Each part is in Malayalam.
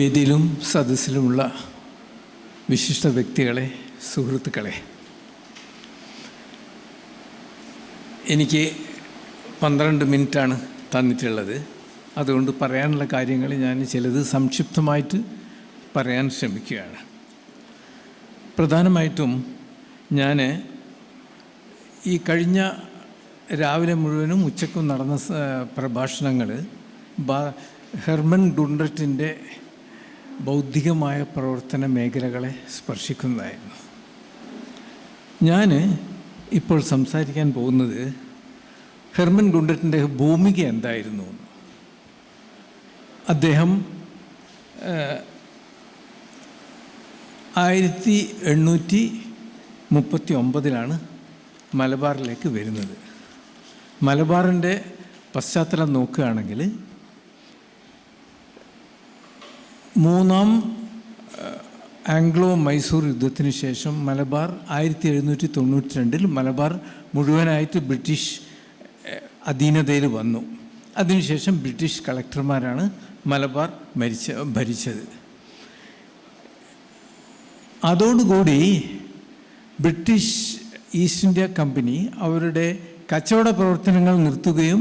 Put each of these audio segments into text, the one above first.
വേദിയിലും സദസ്സിലുമുള്ള വിശിഷ്ട വ്യക്തികളെ സുഹൃത്തുക്കളെ എനിക്ക് പന്ത്രണ്ട് മിനിറ്റാണ് തന്നിട്ടുള്ളത്. അതുകൊണ്ട് പറയാനുള്ള കാര്യങ്ങൾ ഞാൻ ചിലത് സംക്ഷിപ്തമായിട്ട് പറയാൻ ശ്രമിക്കുകയാണ്. പ്രധാനമായിട്ടും ഞാൻ ഈ കഴിഞ്ഞ രാവിലെ മുഴുവനും ഉച്ചക്കും നടന്ന പ്രഭാഷണങ്ങൾ ഹെർമൻ ഡുണ്ടറ്റിന്റെ ബൗദ്ധികമായ പ്രവർത്തന മേഖലകളെ സ്പർശിക്കുന്നതായിരുന്നു. ഞാൻ ഇപ്പോൾ സംസാരിക്കാൻ പോകുന്നത് ഹെർമൻ ഗുണ്ടറ്റിന്റെ ഭൂമിക എന്തായിരുന്നു അദ്ദേഹം ആയിരത്തി എണ്ണൂറ്റി മുപ്പത്തി ഒമ്പതിലാണ് മലബാറിലേക്ക് വരുന്നത്. മലബാറിന്റെ പശ്ചാത്തലം നോക്കുകയാണെങ്കിൽ മൂന്നാം ആംഗ്ലോ മൈസൂർ യുദ്ധത്തിന് ശേഷം മലബാർ ആയിരത്തി എഴുന്നൂറ്റി തൊണ്ണൂറ്റി രണ്ടിൽ മലബാർ മുഴുവനായിട്ട് ബ്രിട്ടീഷ് അധീനതയിൽ വന്നു. അതിനുശേഷം ബ്രിട്ടീഷ് കളക്ടർമാരാണ് മലബാർ മരിച്ച ഭരിച്ചത്. അതോടുകൂടി ബ്രിട്ടീഷ് ഈസ്റ്റ് ഇന്ത്യ കമ്പനി അവരുടെ കച്ചവട പ്രവർത്തനങ്ങൾ നിർത്തുകയും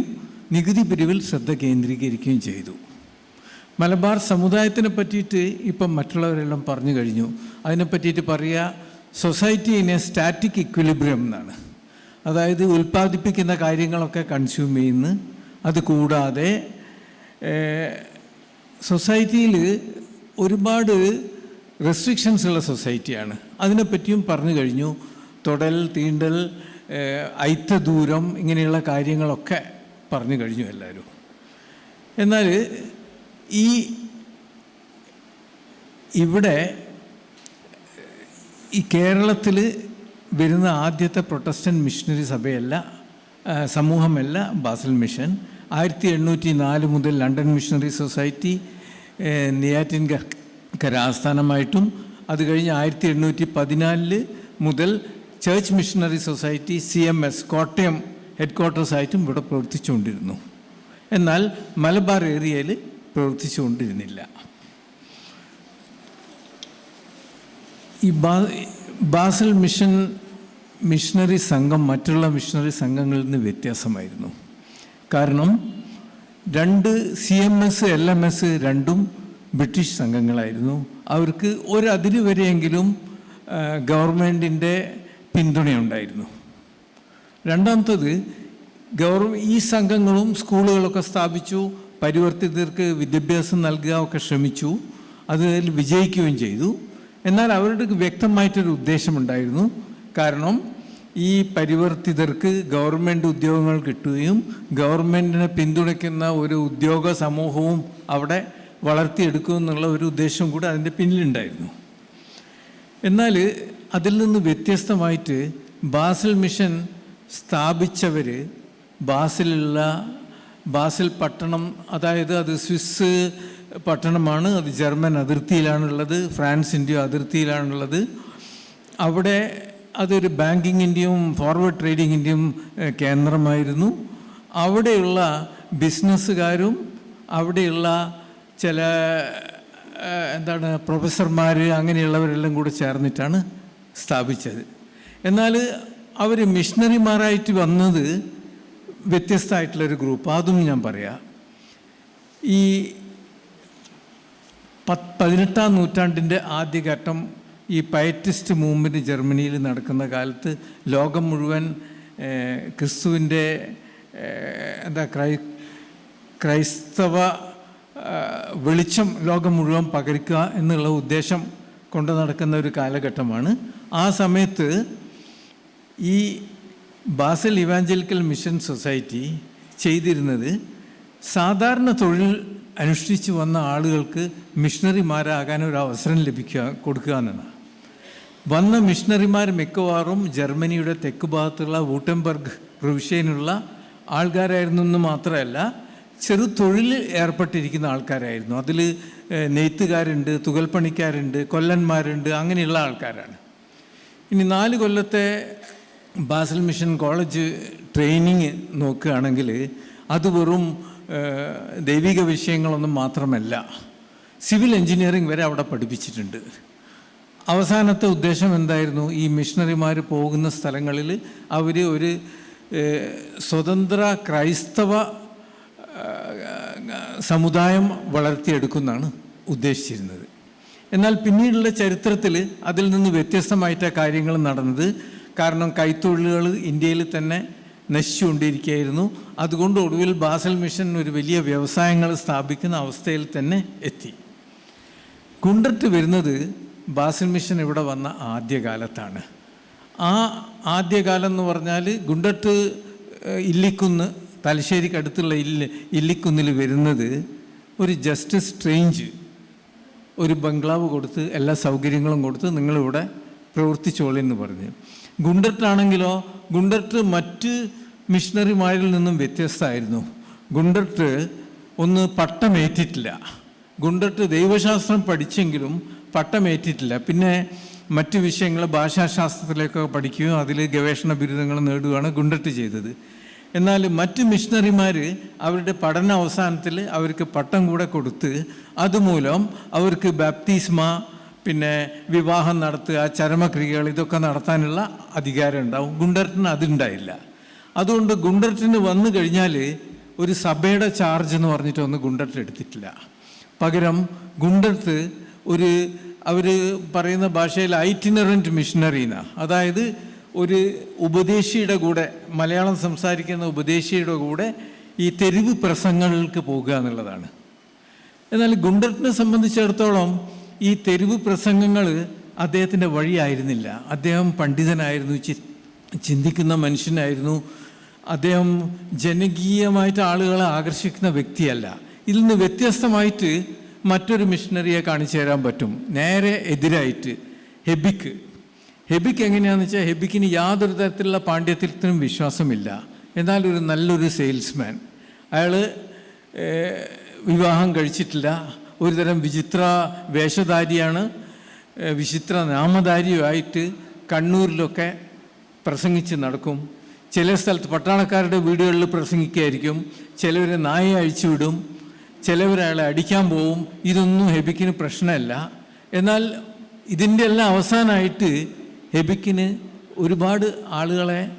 നികുതി പിരിവിൽ ശ്രദ്ധ കേന്ദ്രീകരിക്കുകയും ചെയ്തു. മലബാർ സമുദായത്തിനെ പറ്റിയിട്ട് ഇപ്പം മറ്റുള്ളവരെല്ലാം പറഞ്ഞു കഴിഞ്ഞു. അതിനെ പറ്റിയിട്ട് പറയുക എ സ്റ്റാറ്റിക് ഇക്വിലിബ്രിയം എന്നാണ്. അതായത് ഉൽപ്പാദിപ്പിക്കുന്ന കാര്യങ്ങളൊക്കെ കൺസ്യൂം ചെയ്യുന്ന. അത് കൂടാതെ സൊസൈറ്റിയിൽ ഒരുപാട് റെസ്ട്രിക്ഷൻസ് ഉള്ള സൊസൈറ്റിയാണ് അതിനെപ്പറ്റിയും പറഞ്ഞു കഴിഞ്ഞു. തൊടൽ തീണ്ടൽ ഐത്ത ദൂരം ഇങ്ങനെയുള്ള കാര്യങ്ങളൊക്കെ പറഞ്ഞു കഴിഞ്ഞു എല്ലാവരും. എന്നാൽ ഈ ഇവിടെ ഈ കേരളത്തിൽ വരുന്ന ആദ്യത്തെ പ്രൊട്ടസ്റ്റന്റ് മിഷനറി സഭയല്ല സമൂഹമല്ല ബാസൽ മിഷൻ. ആയിരത്തി എണ്ണൂറ്റി നാല് മുതൽ ലണ്ടൻ മിഷണറി സൊസൈറ്റി നിയാറ്റിൻ ആസ്ഥാനമായിട്ടും അത് കഴിഞ്ഞ് ആയിരത്തി എണ്ണൂറ്റി പതിനാലിൽ മുതൽ church missionary society C M S Kottayam head ക്വാർട്ടേഴ്സായിട്ടും ഇവിടെ പ്രവർത്തിച്ചുകൊണ്ടിരുന്നു. എന്നാൽ മലബാർ ഏരിയയിൽ പ്രവർത്തിച്ചുകൊണ്ടിരുന്നില്ല. ഈ ബാസൽ മിഷൻ മിഷണറി സംഘം മറ്റുള്ള മിഷണറി സംഘങ്ങളിൽ നിന്ന് വ്യത്യാസമായിരുന്നു. കാരണം രണ്ട് C M S L M S രണ്ടും ബ്രിട്ടീഷ് സംഘങ്ങളായിരുന്നു. അവർക്ക് ഒരതിര് വരെയെങ്കിലും ഗവൺമെന്റിന്റെ പിന്തുണയുണ്ടായിരുന്നു. രണ്ടാമത്തത് ഗവർ ഈ സംഘങ്ങളും സ്കൂളുകളൊക്കെ സ്ഥാപിച്ചു പരിവർത്തിതർക്ക് വിദ്യാഭ്യാസം നൽകുക ഒക്കെ ശ്രമിച്ചു. അതിൽ വിജയിക്കുകയും ചെയ്തു. എന്നാൽ അവരുടെ വ്യക്തമായിട്ടൊരു ഉദ്ദേശമുണ്ടായിരുന്നു. കാരണം ഈ പരിവർത്തിതർക്ക് ഗവൺമെന്റ് ഉദ്യോഗങ്ങൾ കിട്ടുകയും ഗവൺമെന്റിനെ പിന്തുണയ്ക്കുന്ന ഒരു ഉദ്യോഗ സമൂഹവും അവിടെ വളർത്തിയെടുക്കും എന്നുള്ള ഒരു ഉദ്ദേശം കൂടെ അതിന്റെ പിന്നിലുണ്ടായിരുന്നു. എന്നാൽ അതിൽ നിന്ന് വ്യത്യസ്തമായിട്ട് ബാസിൽ മിഷൻ സ്ഥാപിച്ചവർ ബാസിലുള്ള ബാസിൽ പട്ടണം അതായത് അത് സ്വിസ് പട്ടണമാണ് അത് ജർമ്മൻ അതിർത്തിയിലാണുള്ളത് ഫ്രാൻസിന്റെയോ അതിർത്തിയിലാണുള്ളത്. അവിടെ അതൊരു ബാങ്കിങ്ങിന്റെയും ഫോർവേഡ് ട്രേഡിങ്ങിന്റെയും കേന്ദ്രമായിരുന്നു. അവിടെയുള്ള ബിസിനസ്സുകാരും അവിടെയുള്ള ചില എന്താണ് പ്രൊഫസർമാർ അങ്ങനെയുള്ളവരെല്ലാം കൂടെ ചേർന്നിട്ടാണ് സ്ഥാപിച്ചത്. എന്നാൽ അവർ മിഷണറിമാരായിട്ട് വന്നത് വ്യത്യസ്തമായിട്ടുള്ളൊരു ഗ്രൂപ്പ് അതും ഞാൻ പറയാം. ഈ പത്ത് പതിനെട്ടാം നൂറ്റാണ്ടിന്റെ ആദ്യഘട്ടം ഈ പയറ്റിസ്റ്റ് മൂവ്മെന്റ് ജർമ്മനിയിൽ നടക്കുന്ന കാലത്ത് ലോകം മുഴുവൻ ക്രിസ്തുവിന്റെ എന്താ ക്രൈ ക്രൈസ്തവ വെളിച്ചം ലോകം മുഴുവൻ പകരിക്കുക എന്നുള്ള ഉദ്ദേശം കൊണ്ട് നടക്കുന്ന ഒരു കാലഘട്ടമാണ്. ആ സമയത്ത് ഈ ബാസൽ ഇവാഞ്ചലിക്കൽ മിഷൻ സൊസൈറ്റി ചെയ്തിരുന്നത് സാധാരണ തൊഴിൽ അനുഷ്ഠിച്ചു വന്ന ആളുകൾക്ക് മിഷണറിമാരാകാൻ ഒരു അവസരം ലഭിക്കുക കൊടുക്കുക എന്നതാണ് വന്ന മിഷണറിമാർ മിക്കവാറും ജർമ്മനിയുടെ തെക്ക് ഭാഗത്തുള്ള വൂട്ടംബർഗ് പ്രവിശ്യയിലുള്ള ആൾക്കാരായിരുന്നു എന്ന് മാത്രമല്ല ചെറു തൊഴിലിൽ ഏർപ്പെട്ടിരിക്കുന്ന ആൾക്കാരായിരുന്നു. അതിൽ നെയ്ത്തുകാരുണ്ട് തുകൽപ്പണിക്കാരുണ്ട് കൊല്ലന്മാരുണ്ട് അങ്ങനെയുള്ള ആൾക്കാരാണ്. ഇനി നാല് കൊല്ലത്തെ ബാസൽ മിഷൻ കോളേജ് ട്രെയിനിങ് നോക്കുകയാണെങ്കിൽ അത് വെറും ദൈവിക വിഷയങ്ങളൊന്നും മാത്രമല്ല. സിവിൽ എഞ്ചിനീയറിംഗ് വരെ അവിടെ പഠിപ്പിച്ചിട്ടുണ്ട്. അവസാനത്തെ ഉദ്ദേശം എന്തായിരുന്നു? ഈ മിഷണറിമാർ പോകുന്ന സ്ഥലങ്ങളിൽ അവർ ഒരു സ്വതന്ത്ര ക്രൈസ്തവ സമുദായം വളർത്തിയെടുക്കുന്നതാണ് ഉദ്ദേശിച്ചിരുന്നത്. എന്നാൽ പിന്നീടുള്ള ചരിത്രത്തിൽ അതിൽ നിന്ന് വ്യത്യസ്തമായിട്ടാണ് കാര്യങ്ങൾ നടന്നത് കാരണം കൈത്തൊഴിലുകൾ ഇന്ത്യയിൽ തന്നെ നശിച്ചുകൊണ്ടിരിക്കുകയായിരുന്നു. അതുകൊണ്ട് ഒടുവിൽ ബാസൽ മിഷൻ ഒരു വലിയ വ്യവസായങ്ങൾ സ്ഥാപിക്കുന്ന അവസ്ഥയിൽ തന്നെ എത്തി. കുണ്ടത്ത് വരുന്നത് ബാസൽ മിഷൻ ഇവിടെ വന്ന ആദ്യകാലത്താണ്. ആ ആദ്യകാലം എന്ന് പറഞ്ഞാൽ ഗുണ്ടട്ട് ഇല്ലിക്കുന്ന് തലശ്ശേരിക്ക് അടുത്തുള്ള ഇല്ല ഇല്ലിക്കുന്നിൽ വരുന്നത് ഒരു ജസ്റ്റിസ് സ്ട്രേഞ്ച് ഒരു ബംഗ്ലാവ് കൊടുത്ത് എല്ലാ സൗകര്യങ്ങളും കൊടുത്ത് നിങ്ങളിവിടെ പ്രവർത്തിച്ചോളെന്ന് പറഞ്ഞു. ഗുണ്ടർട്ടാണെങ്കിലോ ഗുണ്ടർട്ട് മറ്റ് മിഷണറിമാരിൽ നിന്നും വ്യത്യസ്തമായിരുന്നു. ഗുണ്ടർട്ട് ഒന്ന് പട്ടമേറ്റിട്ടില്ല. ഗുണ്ടർട്ട് ദൈവശാസ്ത്രം പഠിച്ചെങ്കിലും പട്ടമേറ്റിട്ടില്ല. പിന്നെ മറ്റ് വിഷയങ്ങൾ ഭാഷാശാസ്ത്രത്തിലേക്കൊക്കെ പഠിക്കുകയും അതിൽ ഗവേഷണ ബിരുദങ്ങൾ നേടുകയാണ് ഗുണ്ടർട്ട് ചെയ്തത്. എന്നാൽ മറ്റ് മിഷണറിമാർ അവരുടെ പഠന അവസാനത്തിൽ അവർക്ക് പട്ടം കൂടെ കൊടുത്ത് അതുമൂലം അവർക്ക് ബാപ്തീസ്മ പിന്നെ വിവാഹം നടത്തുക ചരമക്രിയകൾ ഇതൊക്കെ നടത്താനുള്ള അധികാരം ഉണ്ടാവും. ഗുണ്ടർട്ടിന് അതുണ്ടായില്ല. അതുകൊണ്ട് ഗുണ്ടർട്ടിന് വന്നു കഴിഞ്ഞാൽ ഒരു സഭയുടെ ചാർജ് എന്ന് പറഞ്ഞിട്ട് പറഞ്ഞിട്ടൊന്നും ഗുണ്ടർട്ട് എടുത്തിട്ടില്ല. പകരം ഗുണ്ടർട്ട് ഒരു അവർ പറയുന്ന ഭാഷയിൽ ഐറ്റിനറന്റ് മിഷനറിന അതായത് ഒരു ഉപദേശിയുടെ കൂടെ മലയാളം സംസാരിക്കുന്ന ഉപദേശിയുടെ കൂടെ ഈ തെരുവ് പ്രസംഗങ്ങൾക്ക് പോകുക എന്നുള്ളതാണ്. എന്നാൽ ഗുണ്ടർട്ടിനെ സംബന്ധിച്ചിടത്തോളം ഈ തെരുവ് പ്രസംഗങ്ങൾ അദ്ദേഹത്തിന്റെ വഴിയായിരുന്നില്ല. അദ്ദേഹം പണ്ഡിതനായിരുന്നു ചിന്തിക്കുന്ന മനുഷ്യനായിരുന്നു. അദ്ദേഹം ജനകീയമായിട്ട് ആളുകളെ ആകർഷിക്കുന്ന വ്യക്തിയല്ല. ഇതിൽ നിന്ന് വ്യത്യസ്തമായിട്ട് മറ്റൊരു മിഷണറിയെ കാണിച്ചു തരാൻ പറ്റും. നേരെ എതിരായിട്ട് ഹെബിക്ക്. ഹെബിക്ക് എങ്ങനെയാണെന്ന് വെച്ചാൽ ഹെബിക്കിന് യാതൊരു തരത്തിലുള്ള പാണ്ഡ്യത്തിനും വിശ്വാസമില്ല. എന്നാൽ ഒരു നല്ലൊരു സെയിൽസ്മാൻ. അയാൾ വിവാഹം കഴിച്ചിട്ടില്ല. ഒരുതരം വിചിത്ര വേഷധാരിയാണ് വിചിത്ര നാമധാരിയുമായിട്ട് കണ്ണൂരിലൊക്കെ പ്രസംഗിച്ച് നടക്കും. ചില സ്ഥലത്ത് പട്ടാളക്കാരുടെ വീടുകളിൽ പ്രസംഗിക്കുകയായിരിക്കും ചിലവരെ നായ അഴിച്ചുവിടും ചിലവരയാളെ അടിക്കാൻ പോവും. ഇതൊന്നും ഹെബിക്കിന് പ്രശ്നമല്ല. എന്നാൽ ഇതിന്റെ എല്ലാം അവസാനമായിട്ട് ഹെബിക്കിന് ഒരുപാട് ആളുകളെ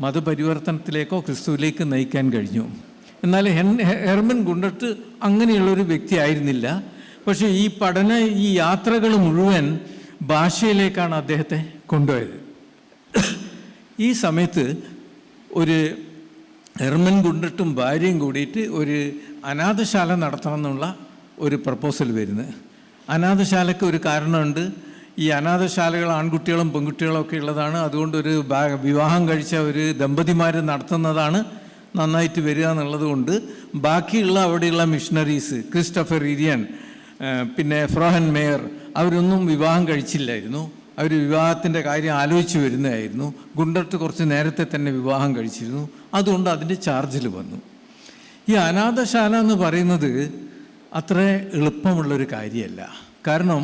മതപരിവർത്തനത്തിലേക്കോ ക്രിസ്തുവിലേക്ക് നയിക്കാൻ കഴിഞ്ഞു. എന്നാൽ ഹെൻ ഹെർമൻ ഗുണ്ടട്ട് അങ്ങനെയുള്ളൊരു വ്യക്തി ആയിരുന്നില്ല പക്ഷേ ഈ പഠന ഈ യാത്രകൾ മുഴുവൻ ഭാഷയിലേക്കാണ് അദ്ദേഹത്തെ കൊണ്ടുപോയത്. ഈ സമയത്ത് ഒരു ഹെർമൻ ഗുണ്ടട്ടും ഭാര്യയും കൂടിയിട്ട് ഒരു അനാഥശാല നടത്തണമെന്നുള്ള ഒരു പ്രപ്പോസൽ വരുന്നത് അനാഥശാലയ്ക്ക് ഒരു കാരണമുണ്ട്. ഈ അനാഥശാലകൾ ആൺകുട്ടികളും പെൺകുട്ടികളും ഒക്കെ ഉള്ളതാണ്. അതുകൊണ്ട് ഒരു വിവാഹം കഴിച്ച ഒരു ദമ്പതിമാർ നടത്തുന്നതാണ് നന്നായിട്ട് വരിക എന്നുള്ളത് കൊണ്ട് ബാക്കിയുള്ള അവിടെയുള്ള മിഷണറീസ് ക്രിസ്റ്റഫർ ഇരിയൻ പിന്നെ ഫ്രോഹൻ മേയർ അവരൊന്നും വിവാഹം കഴിച്ചില്ലായിരുന്നു. അവർ വിവാഹത്തിന്റെ കാര്യം ആലോചിച്ച് വരുന്നതായിരുന്നു. ഗുണ്ടർട്ട് കുറച്ച് നേരത്തെ തന്നെ വിവാഹം കഴിച്ചിരുന്നു. അതുകൊണ്ട് അതിന്റെ ചാർജിൽ വന്നു. ഈ അനാഥശാല എന്ന് പറയുന്നത് അത്ര എളുപ്പമുള്ളൊരു കാര്യമല്ല. കാരണം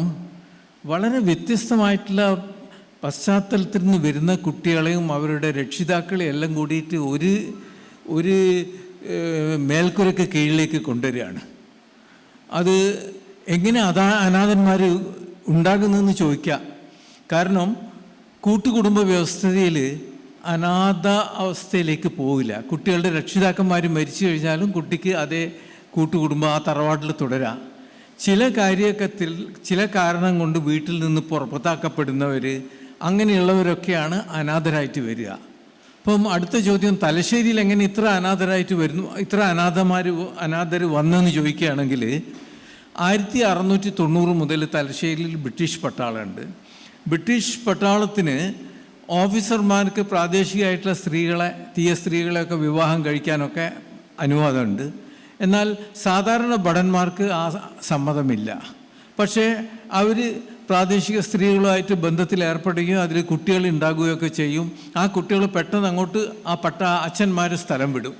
വളരെ വ്യത്യസ്തമായിട്ടുള്ള പശ്ചാത്തലത്തിൽ നിന്ന് വരുന്ന കുട്ടികളെയും അവരുടെ രക്ഷിതാക്കളെയും എല്ലാം കൂടിയിട്ട് ഒരു ഒരു മേൽക്കുരക്ക് കീഴിലേക്ക് കൊണ്ടുവരികയാണ്. അത് എങ്ങനെ അതാ അനാഥന്മാർ ഉണ്ടാകുന്നതെന്ന് ചോദിക്കാം. കാരണം കൂട്ടുകുടുംബ വ്യവസ്ഥയിൽ അനാഥ അവസ്ഥയിലേക്ക് പോവില്ല. കുട്ടികളുടെ രക്ഷിതാക്കന്മാർ മരിച്ചു കഴിഞ്ഞാലും കുട്ടിക്ക് അതേ കൂട്ടുകുടുംബം ആ തറവാട്ടിൽ തുടരാം. ചില കാര്യത്തിൽ ചില കാരണം കൊണ്ട് വീട്ടിൽ നിന്ന് പുറത്താക്കപ്പെടുന്നവർ അങ്ങനെയുള്ളവരൊക്കെയാണ് അനാഥരായിട്ട് വരിക. അപ്പം അടുത്ത ചോദ്യം തലശ്ശേരിയിൽ എങ്ങനെ ഇത്ര അനാഥരായിട്ട് വരുന്നു ഇത്ര അനാഥമാർ അനാഥർ വന്നെന്ന് ചോദിക്കുകയാണെങ്കിൽ ആയിരത്തി അറുന്നൂറ്റി തൊണ്ണൂറ് മുതൽ തലശ്ശേരിയിൽ ബ്രിട്ടീഷ് പട്ടാളമുണ്ട്. ബ്രിട്ടീഷ് പട്ടാളത്തിന് ഓഫീസർമാർക്ക് പ്രാദേശികമായിട്ടുള്ള സ്ത്രീകളെ തീയ സ്ത്രീകളെയൊക്കെ വിവാഹം കഴിക്കാനൊക്കെ അനുവാദമുണ്ട്. എന്നാൽ സാധാരണ ഭടന്മാർക്ക് ആ സമ്മതമില്ല. പക്ഷേ അവർ പ്രാദേശിക സ്ത്രീകളുമായിട്ട് ബന്ധത്തിൽ ഏർപ്പെടുകയും അതിൽ കുട്ടികൾ ഉണ്ടാകുകയൊക്കെ ചെയ്യും. ആ കുട്ടികൾ പെട്ടെന്ന് അങ്ങോട്ട് ആ പട്ട അച്ഛന്മാർ സ്ഥലം വിടും.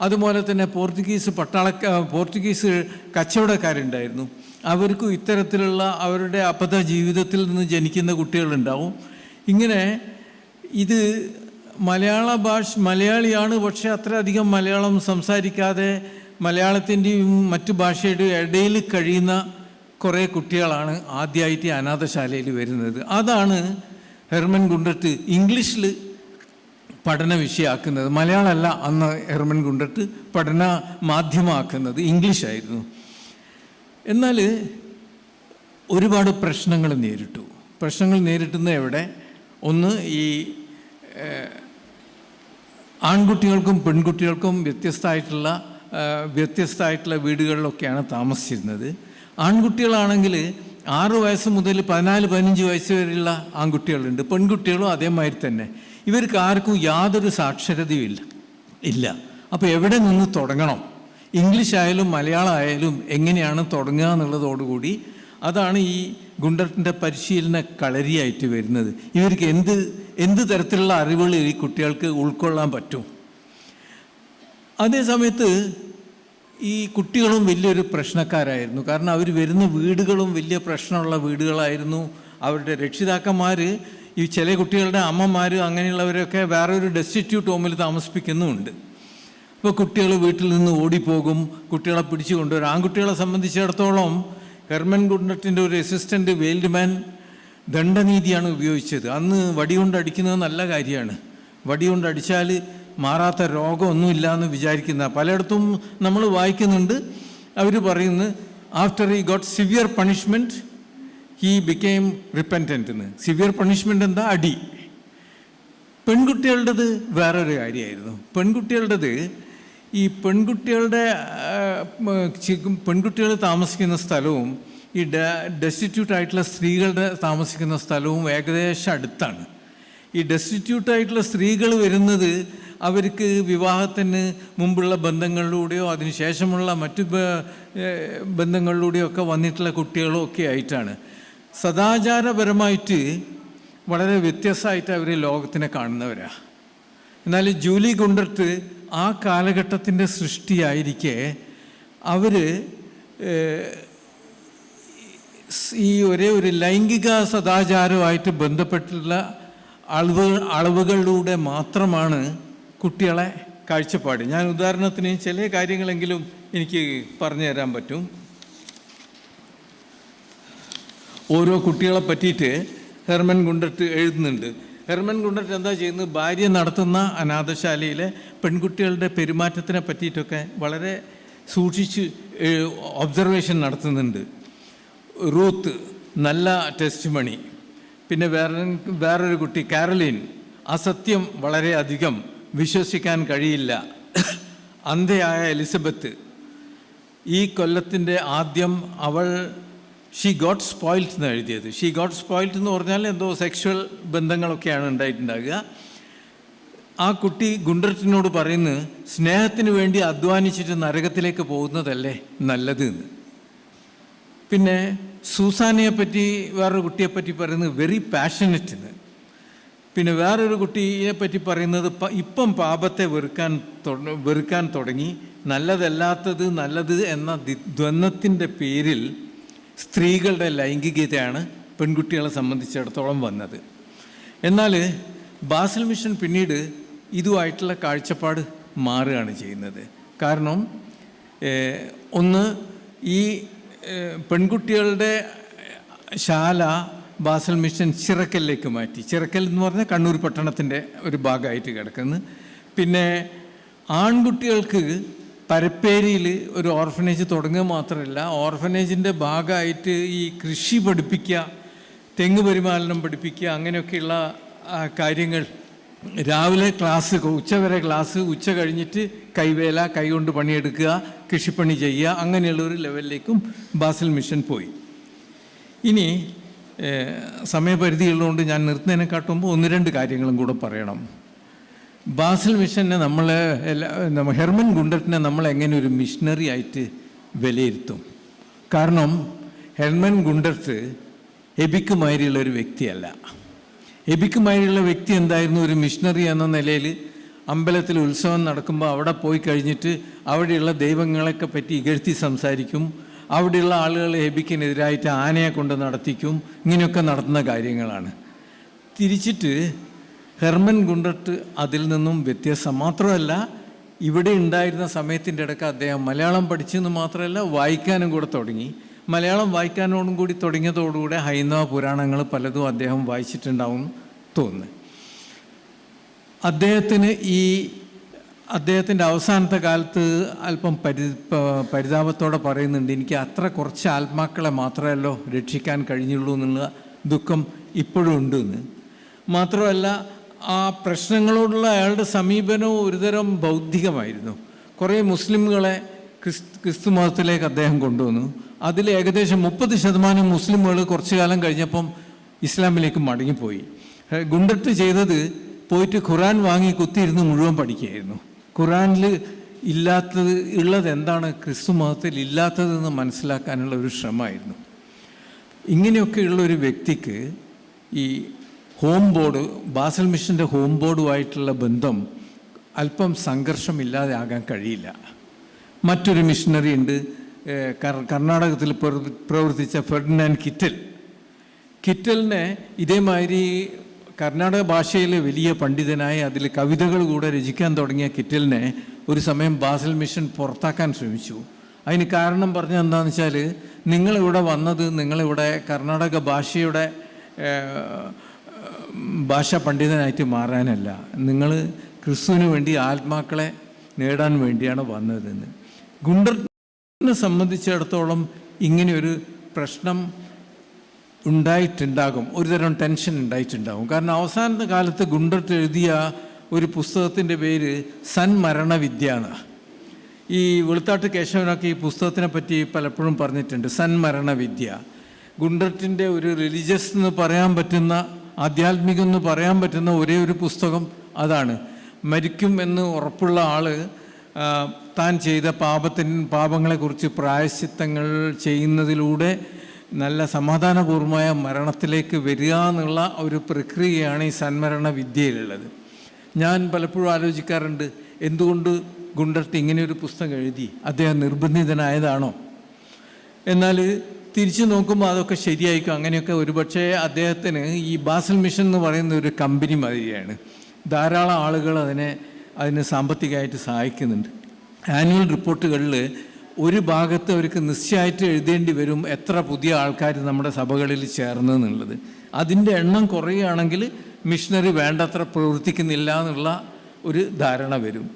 അതുപോലെ തന്നെ പോർച്ചുഗീസ് പട്ടാള പോർച്ചുഗീസ് കച്ചവടക്കാരുണ്ടായിരുന്നു. അവർക്കും ഇത്തരത്തിലുള്ള അവരുടെ അബദ്ധ ജീവിതത്തിൽ നിന്ന് ജനിക്കുന്ന കുട്ടികളുണ്ടാവും. ഇങ്ങനെ ഇത് മലയാള ഭാഷ മലയാളിയാണ് പക്ഷേ അത്രയധികം മലയാളം സംസാരിക്കാതെ മലയാളത്തിന്റെയും മറ്റു ഭാഷയുടെയും ഇടയിൽ കഴിയുന്ന കുറേ കുട്ടികളാണ് ആദ്യമായിട്ട് ഈ അനാഥശാലയിൽ വരുന്നത്. അതാണ് ഹെർമൻ ഗുണ്ടട്ട് ഇംഗ്ലീഷിൽ പഠന വിഷയമാക്കുന്നത് മലയാളമല്ല അന്ന് ഹെർമൻ ഗുണ്ടട്ട് പഠന മാധ്യമമാക്കുന്നത്. ഇംഗ്ലീഷായിരുന്നു. എന്നാൽ ഒരുപാട് പ്രശ്നങ്ങൾ നേരിട്ടു. പ്രശ്നങ്ങൾ നേരിട്ടുന്ന എവിടെ? ഒന്ന് ഈ ആൺകുട്ടികൾക്കും പെൺകുട്ടികൾക്കും വ്യത്യസ്തമായിട്ടുള്ള വ്യത്യസ്തമായിട്ടുള്ള വീടുകളിലൊക്കെയാണ് താമസിച്ചിരുന്നത്. ആൺകുട്ടികളാണെങ്കിൽ ആറ് വയസ്സ് മുതൽ പതിനാല് പതിനഞ്ച് വയസ്സ് വരെയുള്ള ആൺകുട്ടികളുണ്ട്. പെൺകുട്ടികളും അതേമാതിരി തന്നെ. ഇവർക്ക് ആർക്കും യാതൊരു സാക്ഷരതയും ഇല്ല. ഇല്ല അപ്പോൾ എവിടെ നിന്ന് തുടങ്ങണം? ഇംഗ്ലീഷ് ആയാലും മലയാളം ആയാലും എങ്ങനെയാണ് തുടങ്ങുക എന്നുള്ളതോടുകൂടി അതാണ് ഈ ഗുണ്ടറിന്റെ പരിശീലന കളരിയായിട്ട് വരുന്നത്. ഇവർക്ക് എന്ത് എന്ത് തരത്തിലുള്ള അറിവുകൾ ഈ കുട്ടികൾക്ക് ഉൾക്കൊള്ളാൻ പറ്റും? അതേ സമയത്ത് ഈ കുട്ടികളും വലിയൊരു പ്രശ്നക്കാരായിരുന്നു. കാരണം അവർ വരുന്ന വീടുകളും വലിയ പ്രശ്നമുള്ള വീടുകളായിരുന്നു. അവരുടെ രക്ഷിതാക്കന്മാർ ഈ ചില കുട്ടികളുടെ അമ്മമാർ അങ്ങനെയുള്ളവരൊക്കെ വേറെ ഒരു ഡെസ്റ്റിറ്റ്യൂട്ട് ഹോമിൽ താമസിപ്പിക്കുന്നുമുണ്ട്. ഇപ്പോൾ കുട്ടികൾ വീട്ടിൽ നിന്ന് ഓടിപ്പോകും. കുട്ടികളെ പിടിച്ചു കൊണ്ടുവരും. ആൺകുട്ടികളെ സംബന്ധിച്ചിടത്തോളം ഹെർമൻ ഗുണ്ടറ്റിന്റെ ഒരു അസിസ്റ്റന്റ് വെയിൽഡ്മാൻ ദണ്ഡനീതിയാണ് ഉപയോഗിച്ചത്. അന്ന് വടി കൊണ്ട് അടിക്കുന്നത് നല്ല കാര്യമാണ്. വടി കൊണ്ട് അടിച്ചാൽ മാറാത്ത രോഗമൊന്നുമില്ല എന്ന് വിചാരിക്കുന്ന പലയിടത്തും നമ്മൾ വായിക്കുന്നുണ്ട്. അവർ പറയുന്നു after he got severe punishment he became repentant എന്ന് സിവിയർ പണിഷ്മെന്റ് എന്താ? അടി. പെൺകുട്ടികളുടേത് വേറൊരു കാര്യമായിരുന്നു. പെൺകുട്ടികളുടേത് ഈ പെൺകുട്ടികളുടെ പെൺകുട്ടികൾ താമസിക്കുന്ന സ്ഥലവും ഈ ഡെസ്റ്റിറ്റ്യൂട്ടായിട്ടുള്ള സ്ത്രീകളുടെ താമസിക്കുന്ന സ്ഥലവും ഏകദേശം അടുത്താണ്. ഈ ഡെസ്റ്റിറ്റ്യൂട്ടായിട്ടുള്ള സ്ത്രീകൾ വരുന്നത് അവർക്ക് വിവാഹത്തിന് മുമ്പുള്ള ബന്ധങ്ങളിലൂടെയോ അതിനുശേഷമുള്ള മറ്റു ബന്ധങ്ങളിലൂടെയോ ഒക്കെ വന്നിട്ടുള്ള കുട്ടികളോ ഒക്കെ ആയിട്ടാണ്. സദാചാരപരമായിട്ട് വളരെ വ്യത്യസ്തമായിട്ട് അവർ ലോകത്തിനെ കാണുന്നവരാണ് എന്നാൽ ജൂലി ഗുണ്ടർട്ട് ആ കാലഘട്ടത്തിന്റെ സൃഷ്ടിയായിരിക്കെ അവർ ഈ ഒരേ ഒരു ലൈംഗിക സദാചാരമായിട്ട് ബന്ധപ്പെട്ടുള്ള അളവ് അളവുകളിലൂടെ മാത്രമാണ് കുട്ടികളെ കാഴ്ചപ്പാട്. ഞാൻ ഉദാഹരണത്തിന് ചില കാര്യങ്ങളെങ്കിലും എനിക്ക് പറഞ്ഞു തരാൻ പറ്റും. ഓരോ കുട്ടികളെ പറ്റിയിട്ട് ഹെർമൻ ഗുണ്ടട്ട് എഴുതുന്നുണ്ട്. ഹെർമൻ ഗുണ്ടട്ട് എന്താ ചെയ്യുന്നത്? ഭാര്യ നടത്തുന്ന അനാഥശാലയിലെ പെൺകുട്ടികളുടെ പെരുമാറ്റത്തിനെ പറ്റിയിട്ടൊക്കെ വളരെ സൂക്ഷിച്ച് ഒബ്സർവേഷൻ നടത്തുന്നുണ്ട്. റൂത്ത് നല്ല ടെസ്റ്റ് മണി പിന്നെ വേറെ വേറൊരു കുട്ടി കാരലിൻ. അസത്യം വളരെയധികം വിശ്വസിക്കാൻ കഴിയില്ല. അന്ധയായ എലിസബത്ത്. ഈ കൊല്ലത്തിന്റെ ആദ്യം അവൾ ഷീ ഗോട്ട് സ്പോയിൽഡ് എന്ന് എഴുതിയത്. ഷീ ഗോട്ട് സ്പോയിൽഡ് എന്ന് പറഞ്ഞാൽ എന്തോ സെക്ഷുവൽ ബന്ധങ്ങളൊക്കെയാണ് ഉണ്ടായിട്ടുണ്ടാകുക ആ കുട്ടി ഗുണ്ടർട്ടിനോട് പറയുന്നു സ്നേഹത്തിന് വേണ്ടി അധ്വാനിച്ചിട്ട് നരകത്തിലേക്ക് പോകുന്നതല്ലേ നല്ലത് എന്ന് പിന്നെ സൂസാനയെ പറ്റി വേറൊരു കുട്ടിയെ പറ്റി പറയുന്നത് വെരി പാഷനറ്റ് എന്ന് പിന്നെ വേറൊരു കുട്ടിയെ പറ്റി പറയുന്നത് ഇപ്പം പാപത്തെ വെറുക്കാൻ വെറുക്കാൻ തുടങ്ങി. നല്ലതല്ലാത്തത് നല്ലത് എന്ന ദ്വന്ദ്ത്തിന്റെ പേരിൽ സ്ത്രീകളുടെ ലൈംഗികതയാണ് പെൺകുട്ടികളെ സംബന്ധിച്ചിടത്തോളം വന്നത്. എന്നാൽ ബാസൽ മിഷൻ പിന്നീട് ഇതുമായിട്ടുള്ള കാഴ്ചപ്പാട് മാറുകയാണ് ചെയ്യുന്നത്. കാരണം ഒന്ന് ഈ പെൺകുട്ടികളുടെ ശാല ബാസൽ മിഷൻ ചിറക്കലിലേക്ക് മാറ്റി. ചിറക്കൽ എന്ന് പറഞ്ഞാൽ കണ്ണൂർ പട്ടണത്തിന്റെ ഒരു ഭാഗമായിട്ട് കിടക്കുന്നു പിന്നെ ആൺകുട്ടികൾക്ക് പരപ്പേരിയിൽ ഒരു ഓർഫനേജ് തുടങ്ങുക മാത്രമല്ല ഓർഫനേജിന്റെ ഭാഗമായിട്ട് ഈ കൃഷി പഠിപ്പിക്കുക തെങ്ങ് പരിപാലനം പഠിപ്പിക്കുക അങ്ങനെയൊക്കെയുള്ള കാര്യങ്ങൾ രാവിലെ ക്ലാസ് ഉച്ച വരെ ക്ലാസ് ഉച്ച കഴിഞ്ഞിട്ട് കൈവേല കൈകൊണ്ട് പണിയെടുക്കുക കൃഷിപ്പണി ചെയ്യുക അങ്ങനെയുള്ള ഒരു ലെവലിലേക്കും ബാസിൽ മിഷൻ പോയി. ഇനി സമയപരിധി സമയപരിധിയുള്ളതുകൊണ്ട് ഞാൻ നിർത്തുന്നതിനെക്കാട്ടും മുമ്പ് ഒന്ന് രണ്ട് കാര്യങ്ങളും കൂടെ പറയണം. ബാസിൽ മിഷനെ നമ്മൾ എല്ലാ ഹെർമൻ ഗുണ്ടറ്റിനെ നമ്മൾ എങ്ങനെ ഒരു മിഷണറി ആയിട്ട് വിലയിരുത്തും? കാരണം ഹെർമൻ ഗുണ്ടർട്ട് എബിക്ക് മാതിരിയുള്ള ഒരു വ്യക്തിയല്ല. എബിക്ക് മാതിരിയുള്ള വ്യക്തി എന്തായിരുന്നു? ഒരു മിഷണറി എന്ന നിലയിൽ അമ്പലത്തിൽ ഉത്സവം നടക്കുമ്പോൾ അവിടെ പോയി കഴിഞ്ഞിട്ട് അവിടെയുള്ള ദൈവങ്ങളെയൊക്കെ പറ്റി ഇകഴ്ത്തി സംസാരിക്കും. അവിടെയുള്ള ആളുകൾ ഹെബിക്കിനെതിരായിട്ട് ആനയെ കൊണ്ട് നടത്തിക്കും. ഇങ്ങനെയൊക്കെ നടത്തുന്ന കാര്യങ്ങളാണ്. തിരിച്ചിട്ട് ഹെർമൻ ഗുണ്ടട്ട് അതിൽ നിന്നും വ്യത്യസ്തം മാത്രമല്ല ഇവിടെ ഉണ്ടായിരുന്ന സമയത്തിന്റെ ഇടയ്ക്ക് അദ്ദേഹം മലയാളം പഠിച്ചെന്ന് മാത്രമല്ല വായിക്കാനും കൂടെ തുടങ്ങി. മലയാളം വായിക്കാനോടും കൂടി തുടങ്ങിയതോടുകൂടെ ഹൈന്ദവ പുരാണങ്ങൾ പലതും അദ്ദേഹം വായിച്ചിട്ടുണ്ടാവും തോന്നുന്നു. അദ്ദേഹത്തിന് ഈ അദ്ദേഹത്തിന്റെ അവസാനത്തെ കാലത്ത് അല്പം പരി പരിതാപത്തോടെ പറയുന്നുണ്ട് എനിക്ക് അത്ര കുറച്ച് ആത്മാക്കളെ മാത്രമല്ലോ രക്ഷിക്കാൻ കഴിഞ്ഞുള്ളൂ എന്നുള്ള ദുഃഖം ഇപ്പോഴും ഉണ്ട് എന്ന്. മാത്രമല്ല ആ പ്രശ്നങ്ങളോടുള്ള അയാളുടെ സമീപനവും ഒരുതരം ബൗദ്ധികമായിരുന്നു. കുറേ മുസ്ലിമുകളെ ക്രിസ് ക്രിസ്തു മതത്തിലേക്ക് അദ്ദേഹം കൊണ്ടുവന്നു. അതിൽ ഏകദേശം മുപ്പത് ശതമാനം മുസ്ലിമുകൾ കുറച്ചു കാലം കഴിഞ്ഞപ്പം ഇസ്ലാമിലേക്ക് മടങ്ങിപ്പോയി. ഗുണ്ടട്ട് ചെയ്തത് പോയിട്ട് ഖുറാൻ വാങ്ങി കുത്തിയിരുന്ന് മുഴുവൻ പഠിക്കുകയായിരുന്നു. ഖുറാനിൽ ഇല്ലാത്തത് ഉള്ളത് എന്താണ്? ക്രിസ്തു മതത്തിൽ ഇല്ലാത്തതെന്ന് മനസ്സിലാക്കാനുള്ള ഒരു ശ്രമമായിരുന്നു. ഇങ്ങനെയൊക്കെയുള്ള ഒരു വ്യക്തിക്ക് ഈ ഹോം ബോർഡ് ബാസൽ മിഷന്റെ ഹോം ബോർഡുമായിട്ടുള്ള ബന്ധം അല്പം സംഘർഷമില്ലാതെ ആകാൻ കഴിയില്ല. മറ്റൊരു മിഷണറി ഉണ്ട് കർ- കർണാടകത്തിൽ പ്രവർ- പ്രവർത്തിച്ച ഫെർഡിനാൻഡ് കിറ്റൽ. കിറ്റലിനെ ഇതേമാതിരി കർണാടക ഭാഷയിലെ വലിയ പണ്ഡിതനായി അതിൽ കവിതകൾ കൂടെ രചിക്കാൻ തുടങ്ങിയ കിറ്റലിനെ ഒരു സമയം ബാസൽ മിഷൻ പുറത്താക്കാൻ ശ്രമിച്ചു. അതിന് കാരണം പറഞ്ഞ എന്താണെന്ന് വെച്ചാൽ നിങ്ങളിവിടെ വന്നത് നിങ്ങളിവിടെ കർണാടക ഭാഷയുടെ ഭാഷ പണ്ഡിതനായിട്ട് മാറാനല്ല. നിങ്ങൾ ക്രിസ്തുവിന് വേണ്ടി ആത്മാക്കളെ നേടാൻ വേണ്ടിയാണ് വന്നതെന്ന്. ഗുണ്ടറിനെ സംബന്ധിച്ചിടത്തോളം ഇങ്ങനെയൊരു പ്രശ്നം ഉണ്ടായിട്ടുണ്ടാകും. ഒരുതരം ടെൻഷൻ ഉണ്ടായിട്ടുണ്ടാകും. കാരണം അവസാന കാലത്ത് ഗുണ്ടർട്ട് എഴുതിയ ഒരു പുസ്തകത്തിന്റെ പേര് സന്മരണവിദ്യ ഈ വെളുത്താട്ട് കേശവനൊക്കെ ഈ പുസ്തകത്തിനെ പറ്റി പലപ്പോഴും പറഞ്ഞിട്ടുണ്ട് സന്മരണവിദ്യ. ഗുണ്ടർട്ടിന്റെ ഒരു റിലീജിയസ് എന്ന് പറയാൻ പറ്റുന്ന ആധ്യാത്മികം എന്ന് പറയാൻ പറ്റുന്ന ഒരേ ഒരു പുസ്തകം അതാണ്. മരിക്കും എന്ന് ഉറപ്പുള്ള ആൾ താൻ ചെയ്ത പാപത്തിൻ പാപങ്ങളെക്കുറിച്ച് പ്രായശ്ചിത്തങ്ങൾ ചെയ്യുന്നതിലൂടെ നല്ല സമാധാനപൂർവമായ മരണത്തിലേക്ക് വരിക എന്നുള്ള ഒരു പ്രക്രിയയാണ് ഈ സന്മരണ വിദ്യയിലുള്ളത്. ഞാൻ പലപ്പോഴും ആലോചിക്കാറുണ്ട് എന്തുകൊണ്ട് ഗുണ്ടർട്ട് ഇങ്ങനെയൊരു പുസ്തകം എഴുതി? അദ്ദേഹം നിർബന്ധിതനായതാണോ? എന്നാൽ തിരിച്ചു നോക്കുമ്പോൾ അതൊക്കെ ശരിയായിരിക്കും. അങ്ങനെയൊക്കെ ഒരുപക്ഷെ അദ്ദേഹത്തിന് ഈ ബാസൽ മിഷൻ എന്ന് പറയുന്ന ഒരു കമ്പനി മാതിരിയാണ്. ധാരാളം ആളുകൾ അതിനെ അതിന് സാമ്പത്തികമായിട്ട് സഹായിക്കുന്നുണ്ട്. ആനുവൽ റിപ്പോർട്ടുകളിൽ ഒരു ഭാഗത്ത് അവർക്ക് നിശ്ചയമായിട്ട് എഴുതേണ്ടി വരും എത്ര പുതിയ ആൾക്കാർ നമ്മുടെ സഭകളിൽ ചേർന്നു എന്നുള്ളത്. അതിന്റെ എണ്ണം കുറയുകയാണെങ്കിൽ മിഷണറി വേണ്ടത്ര പ്രവർത്തിക്കുന്നില്ല എന്നുള്ള ഒരു ധാരണ വരും.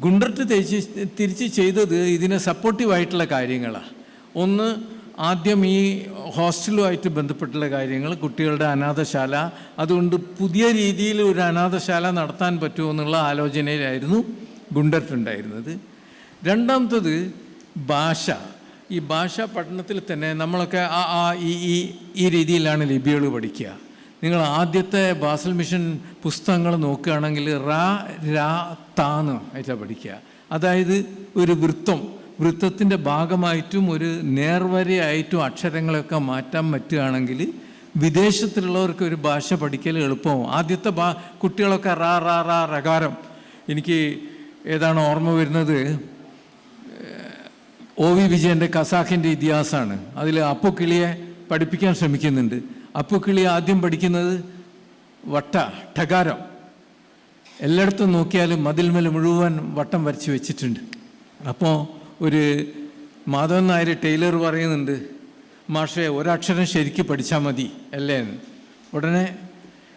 ഗുണ്ടർട്ട് തിരിച്ച് തിരിച്ച് ചെയ്തത് ഇതിന് സപ്പോർട്ടീവായിട്ടുള്ള കാര്യങ്ങളാണ് ഒന്ന് ആദ്യം ഈ ഹോസ്റ്റലുമായിട്ട് ബന്ധപ്പെട്ടുള്ള കാര്യങ്ങൾ കുട്ടികളുടെ അനാഥശാല അതുകൊണ്ട് പുതിയ രീതിയിൽ ഒരു അനാഥശാല നടത്താൻ പറ്റുമോ എന്നുള്ള ആലോചനയിലായിരുന്നു ഗുണ്ടർട്ട് ഉണ്ടായിരുന്നത്. രണ്ടാമത്തത് ഭാഷ. ഈ ഭാഷാ പഠനത്തിൽ തന്നെ നമ്മളൊക്കെ ആ ആ ഈ ഈ ഈ രീതിയിലാണ് ലിപികൾ പഠിക്കുക. നിങ്ങൾ ആദ്യത്തെ ബാസൽ മിഷൻ പുസ്തകങ്ങൾ നോക്കുകയാണെങ്കിൽ റാ രാ താന്ന് ആയിട്ടാണ് പഠിക്കുക. അതായത് ഒരു വൃത്തം. വൃത്തത്തിന്റെ ഭാഗമായിട്ടും ഒരു നേർവരയായിട്ടും അക്ഷരങ്ങളൊക്കെ മാറ്റാൻ പറ്റുകയാണെങ്കിൽ വിദേശത്തിലുള്ളവർക്ക് ഒരു ഭാഷ പഠിക്കൽ എളുപ്പമാവും. ആദ്യത്തെ ഭാ കുട്ടികളൊക്കെ റാ റാ റാ റകാരം. എനിക്ക് ഏതാണ് ഓർമ്മ വരുന്നത്? ഒ വി വിജയന്റെ കസാഖിന്റെ ഇതിഹാസമാണ്. അതിൽ അപ്പുക്കിളിയെ പഠിപ്പിക്കാൻ ശ്രമിക്കുന്നുണ്ട്. അപ്പുക്കിളി ആദ്യം പഠിക്കുന്നത് വട്ട ടകാരം എല്ലായിടത്തും നോക്കിയാലും മതിൽമേൽ മുഴുവൻ വട്ടം വരച്ച് വെച്ചിട്ടുണ്ട്. അപ്പോൾ ഒരു മാധവൻ നായർ ടൈലർ പറയുന്നുണ്ട് മാഷെ ഒരക്ഷരം ശരിക്ക് പഠിച്ചാൽ മതി അല്ലേ? എന്ന്. ഉടനെ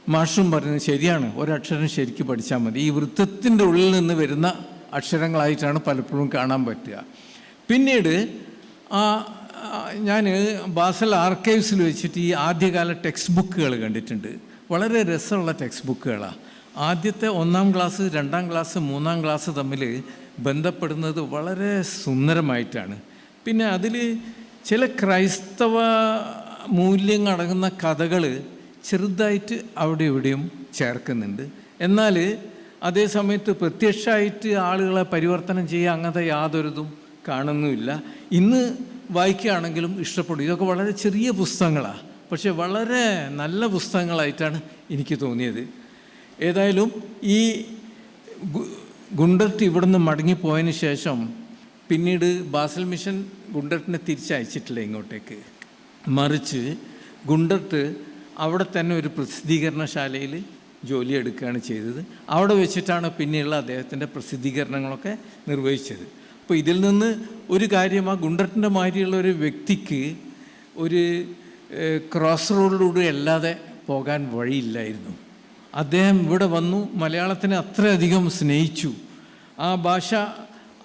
മാഷും പറയുന്നത് ശരിയാണ് ഒരക്ഷരം ശരിക്ക് പഠിച്ചാൽ മതി. ഈ വൃത്തത്തിന്റെ ഉള്ളിൽ നിന്ന് വരുന്ന അക്ഷരങ്ങളായിട്ടാണ് പലപ്പോഴും കാണാൻ പറ്റുക. പിന്നീട് ആ ഞാൻ ബാസൽ ആർക്കൈവ്സിൽ വെച്ചിട്ട് ഈ ആദ്യകാല ടെക്സ്റ്റ് ബുക്കുകൾ കണ്ടിട്ടുണ്ട്. വളരെ രസമുള്ള ടെക്സ്റ്റ് ബുക്കുകളാണ് ആദ്യത്തെ ഒന്നാം ക്ലാസ് രണ്ടാം ക്ലാസ് മൂന്നാം ക്ലാസ് തമ്മിൽ ബന്ധപ്പെടുന്നത് വളരെ സുന്ദരമായിട്ടാണ്. പിന്നെ അതിൽ ചില ക്രൈസ്തവ മൂല്യങ്ങൾ അടങ്ങുന്ന കഥകൾ ചെറുതായിട്ട് അവിടെ ഇവിടെയും ചേർക്കുന്നുണ്ട്. എന്നാൽ അതേ സമയത്ത് പ്രത്യക്ഷമായിട്ട് ആളുകളെ പരിവർത്തനം ചെയ്യുക അങ്ങനത്തെ യാതൊരിതും കാണുന്നുമില്ല. ഇന്ന് വായിക്കുകയാണെങ്കിലും ഇഷ്ടപ്പെടും. ഇതൊക്കെ വളരെ ചെറിയ പുസ്തകങ്ങളാണ് പക്ഷെ വളരെ നല്ല പുസ്തകങ്ങളായിട്ടാണ് എനിക്ക് തോന്നിയത്. ഏതായാലും ഈ ഗുണ്ടർട്ട് ഇവിടുന്ന് മടങ്ങിപ്പോയതിന് ശേഷം പിന്നീട് ബാസൽ മിഷൻ ഗുണ്ടർട്ടിനെ തിരിച്ചയച്ചിട്ടില്ല ഇങ്ങോട്ടേക്ക്. മറിച്ച് ഗുണ്ടർട്ട് അവിടെ തന്നെ ഒരു പ്രസിദ്ധീകരണശാലയിൽ ജോലി എടുക്കുകയാണ് ചെയ്തത്. അവിടെ വെച്ചിട്ടാണ് പിന്നെയുള്ള അദ്ദേഹത്തിന്റെ പ്രസിദ്ധീകരണങ്ങളൊക്കെ നിർവഹിച്ചത്. അപ്പോൾ ഇതിൽ നിന്ന് ഒരു കാര്യം ആ ഗുണ്ടറിന്റെ മാതിരിയുള്ള ഒരു വ്യക്തിക്ക് ഒരു ക്രോസ് റോഡിലൂടെ അല്ലാതെ പോകാൻ വഴിയില്ലായിരുന്നു. അദ്ദേഹം ഇവിടെ വന്നു മലയാളത്തിനെ അത്രയധികം സ്നേഹിച്ചു. ആ ഭാഷ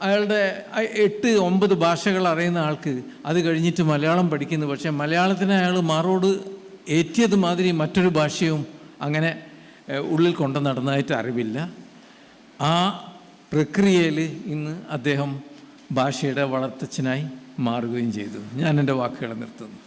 അയാളുടെ എട്ട് ഒമ്പത് ഭാഷകൾ അറിയുന്ന ആൾക്ക് അത് കഴിഞ്ഞിട്ട് മലയാളം പഠിക്കുന്നു. പക്ഷേ മലയാളത്തിനെ അയാൾ മാറോട് ഏറ്റിയത് മാതിരി മറ്റൊരു ഭാഷയും അങ്ങനെ ഉള്ളിൽ കൊണ്ടു നടന്നതായിട്ട് അറിവില്ല. ആ പ്രക്രിയയിൽ ഇന്ന് അദ്ദേഹം ഭാഷയുടെ വളർത്തച്ഛനായി മാറുകയും ചെയ്തു. ഞാൻ എന്റെ വാക്കുകളെ നിർത്തുന്നു.